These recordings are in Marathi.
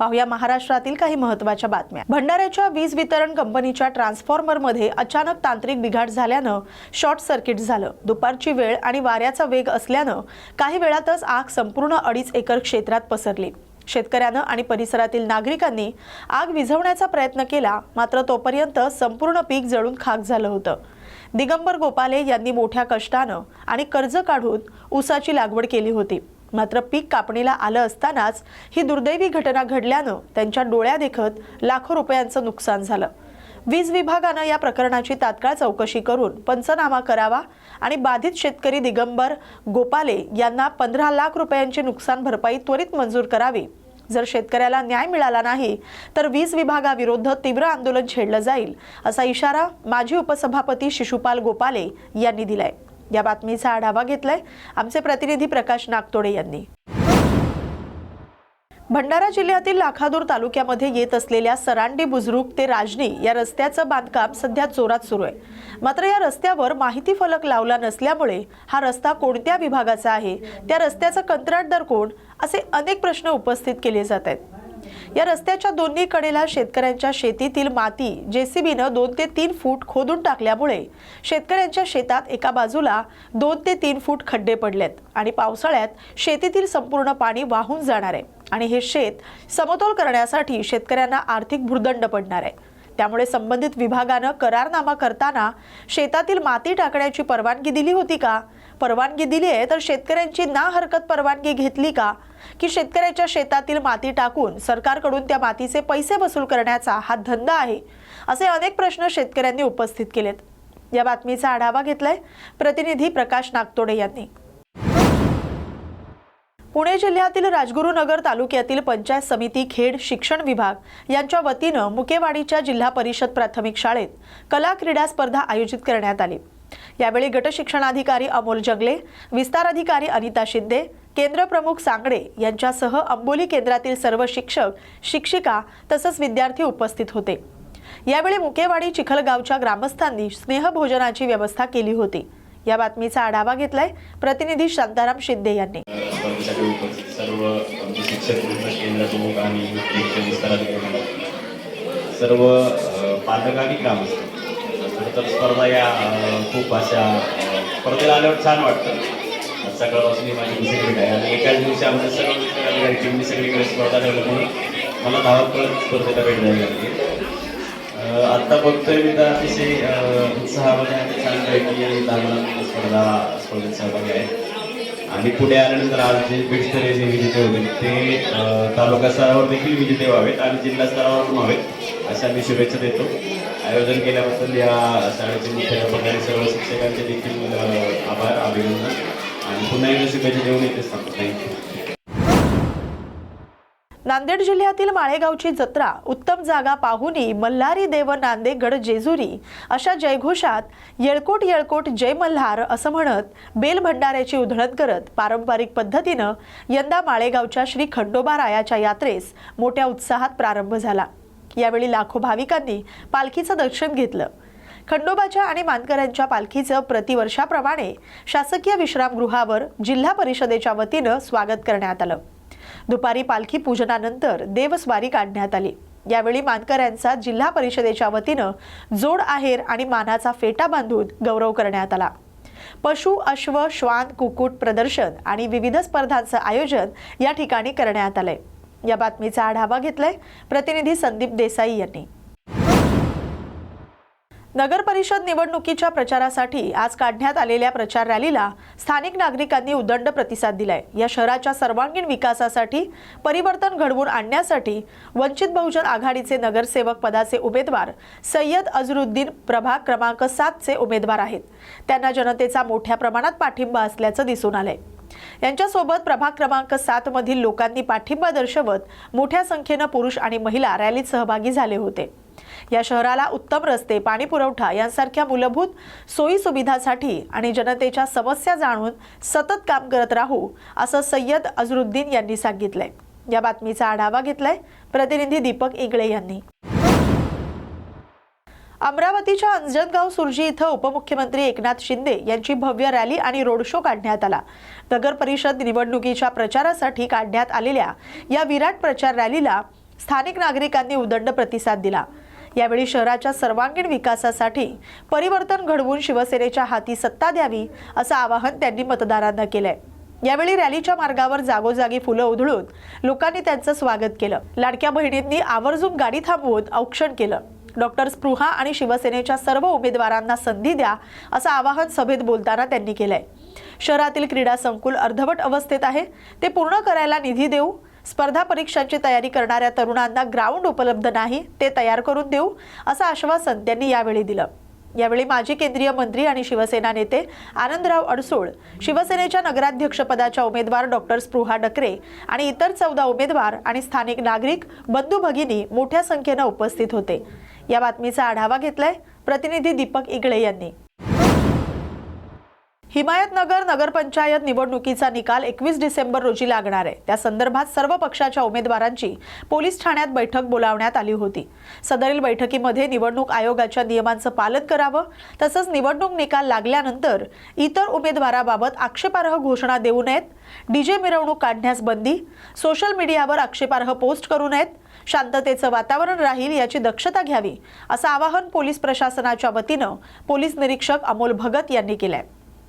पाहूया महाराष्ट्रातील काही महत्त्वाच्या बातम्या. भंडाऱ्याच्या वीज वितरण कंपनीच्या ट्रान्सफॉर्मरमध्ये अचानक तांत्रिक बिघाड झाल्यानं शॉर्ट सर्किट झालं. दुपारची वेळ आणि वाऱ्याचा वेग असल्यानं काही वेळातच आग संपूर्ण अडीच एकर क्षेत्रात पसरली. शेतकऱ्यानं आणि परिसरातील नागरिकांनी आग विझवण्याचा प्रयत्न केला मात्र तोपर्यंत संपूर्ण पीक जळून खाक झालं होतं. दिगंबर गोपाले यांनी मोठ्या कष्टानं आणि कर्ज काढून ऊसाची लागवड केली होती. मात्र पीक कापणीला आलं असतानाच ही दुर्दैवी घटना घडल्यानं त्यांच्या डोळ्यादेखत लाखो रुपयांचं नुकसान झालं. वीज विभागानं या प्रकरणाची तात्काळ चौकशी करून पंचनामा करावा आणि बाधित शेतकरी दिगंबर गोपाले यांना पंधरा लाख रुपयांची नुकसान भरपाई त्वरित मंजूर करावी. जर शेतकऱ्याला न्याय मिळाला नाही तर वीज विभागाविरुद्ध तीव्र आंदोलन छेडलं जाईल असा इशारा माजी उपसभापती शिशुपाल गोपाले यांनी दिलाय. या बातमीचा आढावा घेतलाय. आमचे प्रतिनिधी प्रकाश नागतोडे यांनी. भंडारा जिल्ह्यातील लाखादूर तालुक्यामध्ये येत असलेल्या सरांडी बुजरुक ते राजनी या रस्त्याचं बांधकाम सध्या जोरात सुरू आहे. मात्र या रस्त्यावर माहिती फलक लावला नसल्यामुळे हा रस्ता कोणत्या विभागाचा आहे त्या रस्त्याचा कंत्राटदार कोण असे अनेक प्रश्न उपस्थित केले जात आहेत. या रस्त्याच्या दोन्ही कडेला शेतकऱ्यांच्या शेतीतील माती जेसीबीनं दोन ते तीन फूट खोदून टाकल्यामुळे शेतकऱ्यांच्या शेतात एका बाजूला दोन ते तीन फूट खड्डे पडलेत आणि पावसाळ्यात शेतीतील संपूर्ण पाणी वाहून जाणार आहे. आणि हे शेत समतोल करण्यासाठी शेतकऱ्यांना आर्थिक भुर्दंड पडणार आहे. त्यामुळे संबंधित विभागानं करारनामा करताना शेतातील माती टाकण्याची परवानगी दिली होती का? परवानगी दिली आहे तर शेतकऱ्यांची ना हरकत परवानगी घेतली का? की शेतकऱ्याच्या शेतातील माती टाकून सरकारकडून त्या मातीचे पैसे वसूल करण्याचा हा धंदा आहे? असे अनेक प्रश्न शेतकऱ्यांनी उपस्थित केलेत. या बातमीचा आढावा घेतलाय प्रतिनिधी प्रकाश नागतोडे यांनी. पुणे जिल्ह्यातील राजगुरुनगर तालुक्यातील पंचायत समिती खेड शिक्षण विभाग यांच्या वतीनं मुकेवाडीच्या जिल्हा परिषद प्राथमिक शाळेत कला क्रीडा स्पर्धा आयोजित करण्यात आली. यावेळी गटशिक्षणाधिकारी अमोल जगले विस्तार अधिकारी अनिता शिंदे केंद्र प्रमुख सांगडे यांच्यासह अंबोली केंद्रातील सर्व शिक्षक शिक्षिका तसंच विद्यार्थी उपस्थित होते. यावेळी मुकेवाडी चिखलगावच्या ग्रामस्थांनी स्नेहभोजनाची व्यवस्था केली होती. या बातमीचा आढावा घेतलाय प्रतिनिधी शांताराम शिंदे यांनी. सर्व सर्व पालक आणि ग्रामस्थ. खरं तर स्पर्धा या खूप अशा स्पर्धेला आल्यावर छान वाटतं. सकाळपासून ही माझी दुसरीकडे आहे आणि एकाच दिवशी आमच्या सगळं टीमनी सगळीकडे स्पर्धा ठेवल्या म्हणून मला धावत स्पर्धेला भेट द्यावी लागली. आत्ता बघतोय मी तर अतिशय उत्साहामध्ये आणि छानपैकी लहान स्पर्धा स्पर्धेत सहभागी आहे. आणि पुढे आल्यानंतर आज जे बीडस्तरीय जे विजेते होते ते तालुका स्तरावर देखील विजेते व्हावेत आणि जिल्हा स्तरावर पण व्हावेत. अशा मी शुभेच्छा देतो. आयोजन केल्याबद्दल या शाळेचे मुख्याध्यापकांनी सर्व शिक्षकांचे देखील आभार अभिनंदन. आणि पुन्हा एकदा शुभेच्छा देऊन येतेच सांगतो थँक्यू नांदेड जिल्ह्यातील माळेगावची जत्रा उत्तम जागा पाहुनी मल्हारी देव नांदे गड जेजुरी अशा जयघोषात येळकोट येळकोट जय मल्हार असं म्हणत बेल भंडाऱ्याची उधळण करत पारंपरिक पद्धतीनं यंदा माळेगावच्या श्री खंडोबा रायाच्या यात्रेस मोठ्या उत्साहात प्रारंभ झाला. यावेळी लाखो भाविकांनी पालखीचं दर्शन घेतलं. खंडोबाच्या आणि मानकऱ्यांच्या पालखीचं प्रतिवर्षाप्रमाणे शासकीय विश्रामगृहावर जिल्हा परिषदेच्या वतीनं स्वागत करण्यात आलं. दुपारी पालखी पूजनानंतर देवस्वारी काढण्यात आली. यावेळी मानकऱ्यांचा जिल्हा परिषदेच्या वतीनं जोड आहेर आणि मानाचा फेटा बांधून गौरव करण्यात आला. पशु अश्व श्वान कुक्कुट प्रदर्शन आणि विविध स्पर्धांचं आयोजन या ठिकाणी करण्यात आलंय. या बातमीचा आढावा घेतलाय प्रतिनिधी संदीप देसाई यांनी. नगर परिषद निवडणुकीच्या प्रचारासाठी आज काढण्यात आलेल्या प्रचार रॅलीला स्थानिक नागरिकांनी उदंड प्रतिसाद दिलाय. या शहराच्या सर्वांगीण विकासासाठी परिवर्तन घडवून आणण्यासाठी वंचित बहुजन आघाडीचे नगरसेवक पदाचे उमेदवार सय्यद अझरुद्दीन प्रभाग क्रमांक सातचे उमेदवार आहेत. त्यांना जनतेचा मोठ्या प्रमाणात पाठिंबा असल्याचं दिसून आलंय. यांच्यासोबत प्रभाग क्रमांक सात मधील लोकांनी पाठिंबा दर्शवत मोठ्या संख्येनं पुरुष आणि महिला रॅलीत सहभागी झाले होते. या शहराला उत्तम रस्ते पाणी पुरवठा यांसारख्या मूलभूत सोयी सुविधासाठी आणि जनतेच्या समस्या जाणून सतत काम करत राहू असं सय्यद अझरुद्दीन यांनी सांगितलंय. या बातमीचा आढावा घेतलाय प्रतिनिधी दीपक इंगळे यांनी. अमरावतीच्या अंजनगाव सुरजी इथं उपमुख्यमंत्री एकनाथ शिंदे यांची भव्य रॅली आणि रोड शो काढण्यात आला. नगर परिषद निवडणुकीच्या प्रचारासाठी काढण्यात आलेल्या या विराट प्रचार रॅलीला स्थानिक नागरिकांनी उदंड प्रतिसाद दिला. यावेळी शहराच्या सर्वांगीण विकासासाठी परिवर्तन घडवून शिवसेनेच्या हाती सत्ता द्यावी असं आवाहन त्यांनी मतदारांना केलंय. यावेळी रॅलीच्या मार्गावर जागोजागी फुलं उधळून लोकांनी त्यांचं स्वागत केलं. लाडक्या बहिणींनी आवर्जून गाडी थांबवून औक्षण केलं. डॉक्टर स्पृहा आणि शिवसेनेच्या सर्व उमेदवारांना संधी द्या असं आवाहन सभेत बोलताना त्यांनी केलंय. शहरातील क्रीडा संकुल अर्धवट अवस्थेत आहे. ते पूर्ण करायला निधी देऊ स्पर्धा परीक्षांची तयारी करणाऱ्या तरुणांना ग्राउंड उपलब्ध नाही ते तयार करून देऊ असं आश्वासन त्यांनी यावेळी दिलं. यावेळी माजी केंद्रीय मंत्री आणि शिवसेना नेते आनंदराव अडसूळ शिवसेनेच्या नगराध्यक्षपदाच्या उमेदवार डॉक्टर स्पृहा डकरे आणि इतर चौदा उमेदवार आणि स्थानिक नागरिक बंधू भगिनी मोठ्या संख्येनं उपस्थित होते. या बातमीचा आढावा घेतलाय प्रतिनिधी दीपक इगळे यांनी. हिमायतनगर नगरपंचायत निवडणुकीचा निकाल एकवीस डिसेंबर रोजी लागणार आहे. त्या संदर्भात सर्व पक्षाच्या उमेदवारांची पोलीस ठाण्यात बैठक बोलावण्यात आली होती. सदरील बैठकीमध्ये निवडणूक आयोगाच्या नियमांचं पालन करावं तसंच निवडणूक निकाल लागल्यानंतर इतर उमेदवाराबाबत आक्षेपार्ह घोषणा देऊ नयेत डीजे मिरवणूक काढण्यास बंदी सोशल मीडियावर आक्षेपार्ह पोस्ट करू नयेत शांततेचं वातावरण राहील याची दक्षता घ्यावी असं आवाहन पोलीस प्रशासनाच्या वतीनं पोलीस निरीक्षक अमोल भगत यांनी केलंय.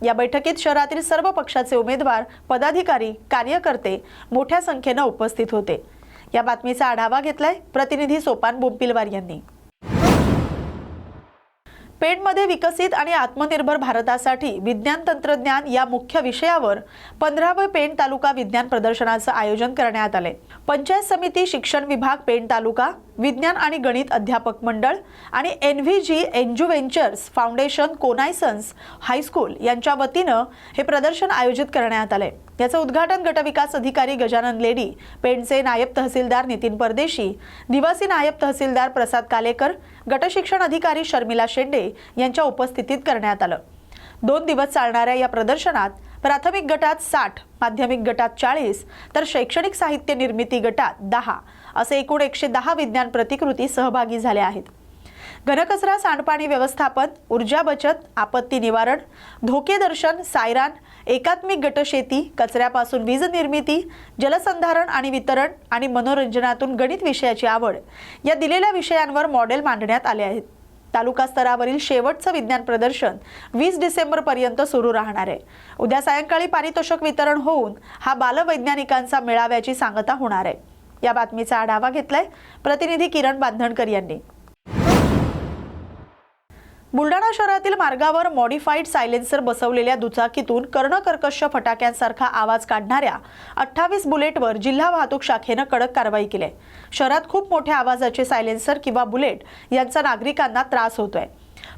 या बैठकीत शहरातील सर्व पक्षाचे उमेदवार पदाधिकारी कार्यकर्ते मोठ्या संख्येनं उपस्थित होते. या बातमीचा आढावा घेतलाय प्रतिनिधी सोपान बोंपिलवार यांनी. पेणमध्ये विकसित आणि आत्मनिर्भर भारतासाठी विज्ञान तंत्रज्ञान या मुख्य विषयावर पंधरावे पेण तालुका विज्ञान प्रदर्शनाचं आयोजन करण्यात आले पंचायत समिती शिक्षण विभाग पेण तालुका विज्ञान आणि गणित अध्यापक मंडळ आणि एन व्ही जी एन्जू व्हेंचर्स फाउंडेशन कोनायसन्स हायस्कूल यांच्या वतीनं हे प्रदर्शन आयोजित करण्यात आले याचं उद्घाटन गटविकास अधिकारी गजानन लेडी पेणचे नायब तहसीलदार नितीन परदेशी निवासी नायब तहसीलदार प्रसाद कालेकर गटशिक्षण अधिकारी शर्मिला शेंडे यांच्या उपस्थितीत करण्यात आलं. दोन दिवस चालणाऱ्या या प्रदर्शनात प्राथमिक गटात साठ माध्यमिक गटात चाळीस तर शैक्षणिक साहित्य निर्मिती गटात दहा असे एकूण एकशे दहा विज्ञान प्रतिकृती सहभागी झाल्या आहेत. घनकचरा सांडपाणी व्यवस्थापन ऊर्जा बचत आपत्ती निवारण धोकेदर्शन सायरान एकात्मिक गटशेती कचऱ्यापासून वीज निर्मिती जलसंधारण आणि वितरण आणि मनोरंजनातून गणित विषयाची आवड या दिलेल्या विषयांवर मॉडेल मांडण्यात आले आहेत. तालुका स्तरावरील शेवटचं विज्ञान प्रदर्शन वीस डिसेंबर पर्यंत सुरू राहणार आहे. उद्या सायंकाळी पारितोषक वितरण होऊन हा बालवैज्ञानिकांचा मेळाव्याची सांगता होणार आहे. या बातमीचा आढावा घेतलाय प्रतिनिधी किरण बांधणकर यांनी. बुलडाणा शहरातील मार्गावर मॉडिफाईड सायलेन्सर बसवलेल्या दुचाकीतून कर्णकर्कश फटाक्यांसारखा आवाज काढणाऱ्या अठ्ठावीस बुलेटवर जिल्हा वाहतूक शाखेनं कडक कारवाई केली आहे. शहरात खूप मोठ्या आवाजाचे सायलेन्सर किंवा बुलेट यांचा नागरिकांना त्रास होतोय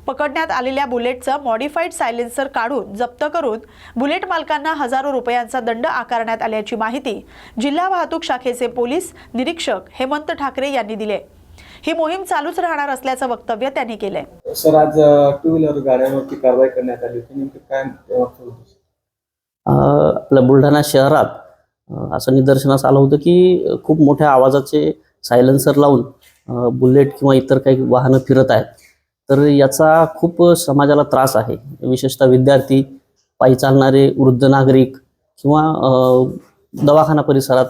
पकडण्यात आलेल्या बुलेटचं मॉडिफाईड सायलेन्सर काढून जप्त करून बुलेट मालकांना हजारो रुपयांचा दंड आकारण्यात आल्याची माहिती जिल्हा वाहतूक शाखेचे पोलीस निरीक्षक हेमंत ठाकरे यांनी दिले ही मोहीम चालूच राहणार असल्याचं वक्तव्य त्यांनी केलंय. सर आज टू व्हीलर गाड्यांवरती कारवाई करण्यात आली होती. नेमकं काय बुलढाणा शहरात असं निदर्शनास आलं होतं की खूप मोठ्या आवाजाचे सायलेन्सर लावून बुलेट किंवा इतर काही वाहनं फिरत आहेत. तर याचा खूप समाजाला त्रास आहे. विशेषतः विद्यार्थी पायी चालणारे वृद्ध नागरिक किंवा दवाखाना परिसरात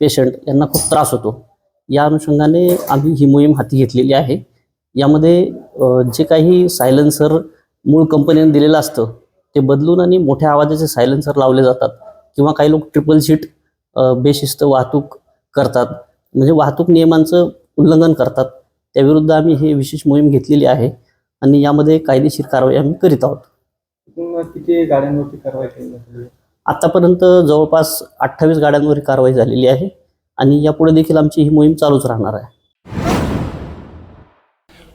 पेशंट यांना खूप त्रास होतो. या अनुषंगाने आम्ही ही मोहीम हाती घेतलेली आहे. यामध्ये जे काही सायलेन्सर मूळ कंपनीने दिलेलं असतं ते बदलून आणि मोठ्या आवाजाचे सायलेन्सर लावले जातात किंवा काही लोक ट्रिपल सीट बेशिस्त वाहतूक करतात. म्हणजे वाहतूक नियमांचं उल्लंघन करतात. त्याविरुद्ध आम्ही ही विशेष मोहीम घेतलेली आहे आणि यामध्ये कायदेशीर कारवाई आम्ही करीत आहोत. किती गाड्यांवरती कारवाई आली आतापर्यंत जवळपास अठ्ठावीस गाड्यांवर कारवाई झालेली आहे. आणि यापुढे देखील आमची ही मोहीम चालूच राहणार आहे.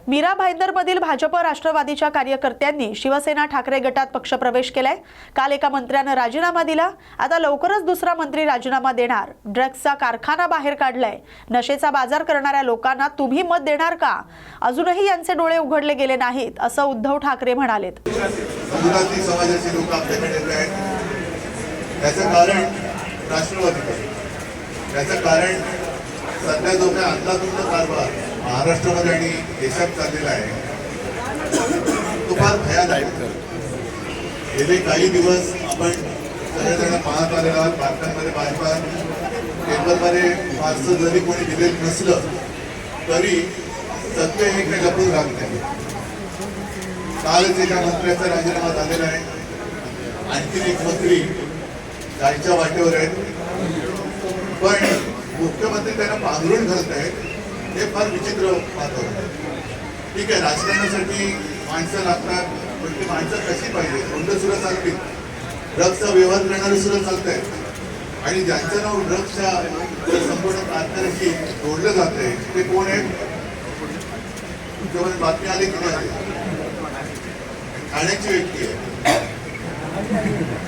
मीरा भाईंदरमधील भाजप राष्ट्रवादीच्या कार्यकर्त्यांनी शिवसेना ठाकरे गटात पक्षप्रवेश केलाय. काल एका मंत्र्यानं राजीनामा दिला. आता लवकरच दुसरा मंत्री राजीनामा देणार. ड्रग्जचा कारखाना बाहेर काढलाय. नशेचा बाजार करणाऱ्या लोकांना तुम्ही मत देणार का? अजूनही यांचे डोळे उघडले गेले नाहीत असं उद्धव ठाकरे म्हणालेत. कारण त्याचं कारण सध्या जो काही अंदाधुंद कारभार महाराष्ट्रामध्ये आणि देशात चाललेला आहे तो फार भयादायक गेले काही दिवस आपण सगळेजण पाहत आलेलो आहोत बातम्यांमध्ये भाजपा पेपरमध्ये फारसं जरी कोणी दिलेलं नसलं तरी सत्य हे काही लपून राहत नाही. कालच एका मंत्र्याचा राजीनामा झालेला आहे. आणखीन एक मंत्री जायच्या वाटेवर आहेत. पण मुख्यमंत्री त्यांना पांघरून घालत आहेत हे फार विचित्र वातावरण आहे. ठीक आहे राजकारणासाठी माणसं लागतात पण ती माणसं कशी पाहिजे? कोणतं सुद्धा चालतील? ड्रग्सचा व्यवहार करणारे सुद्धा चालत आहेत आणि ज्यांचं नाव ड्रग्सच्या संपूर्ण कारखान्याशी जोडलं जात आहे ते कोण आहेत? तुमच्यामध्ये बातमी आली की नाही ठाण्याची व्यक्ती आहे.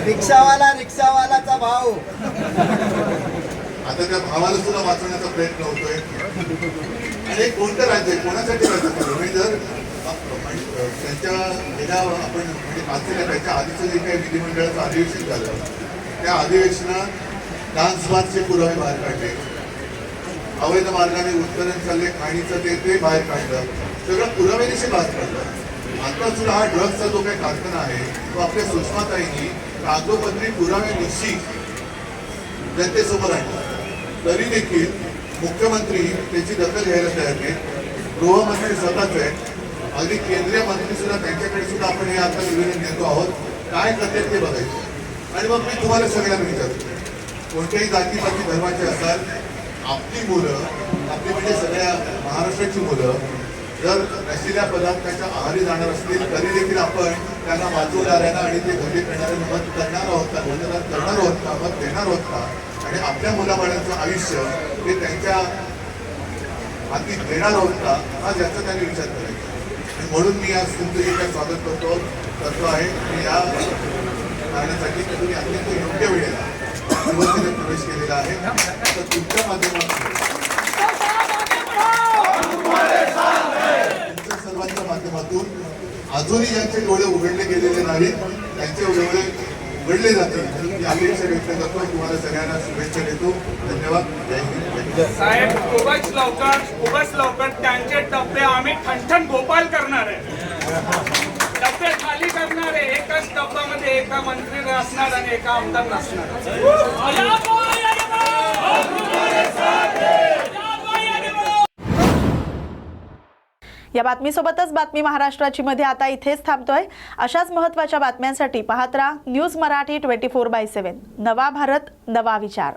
रिक्षावाला रिक्षावालाचा भाऊ. आता त्या भावाला सुद्धा वाचवण्याचा प्रयत्न होतोय. आणि हे कोणतं राज्य आहे? कोणासाठी राज्य म्हणजे जर त्यांच्या गेल्या आपण म्हणजे वाचलेल्या त्याच्या आधीचं जे काही विधिमंडळाचं अधिवेशन झालं त्या अधिवेशनात डान्सबारचे पुरावे बाहेर काढले. अवैध मार्गाने उत्खनन चालले खाणीचं ते ते बाहेर काढलं. सगळं पुराव्यानिशी बाहेर काढलं आता सुद्धा हा ड्रग्सचा जो काही कारखाना आहे तो आपल्या सुषमाताईंनी कागदोपत्री पुराव्यानिशी जनतेसमोर आणला. तरी देखील मुख्यमंत्री त्याची दखल घ्यायला तयार नाहीत. गृहमंत्री स्वतःच आहेत. अगदी केंद्रीय मंत्री सुद्धा त्यांच्याकडे सुद्धा आपण हे आता निवेदन देतो आहोत. काय करतात ते बघायचं. आणि मग मी तुम्हाला सगळ्यांना विचारतो. कोणत्याही जातीपाती धर्माचे असाल आपली मुलं आपली म्हणजे सगळ्या महाराष्ट्राची मुलं जर नशिल्या पदार्थाच्या आहारी जाणार असतील तरी देखील आपण त्यांना वाचवणाऱ्यांना आणि ते घरी करणाऱ्यांना मत करणार आहोत का मतदान करणार आहोत का मत देणार आहोत का? आणि आपल्या मुलाबाळांचं आयुष्य हे त्यांच्या हाती देणार आहोत का हा ज्याचा त्यांनी विचार करायचा. आणि म्हणून मी आज तुमचं जे स्वागत करतो करतो आहे आणि या कारणासाठी तुम्ही अत्यंत योग्य वेळेला शिवसेनेत प्रवेश केलेला आहे. तर तुमच्या माध्यमातून तुमच्या सर्वांच्या माध्यमातून अजूनही ज्यांचे डोळे उघडले गेलेले नाहीत त्यांचे डोळे उघडले जातील. अपेक्षा व्यक्त करतो तुम्हाला सगळ्यांना शुभेच्छा देतो. धन्यवाद. जय हिंद. जय हिंद. साहेब खूपच लवकर खूपच लवकर त्यांचे डबे आम्ही ठणठण गोपाल करणार आहे. डबे खाली करणार आहे. एकाच डब्यामध्ये एका मंत्री असणार आणि एका आमदार नसणार या बातमीसोबतच बातमी महाराष्ट्राची मध्ये आता इथेच थांबतोय. अशाच महत्त्वाच्या बातम्यांसाठी पाहत राहा news Marathi twenty four by seven. नवा भारत नवा विचार.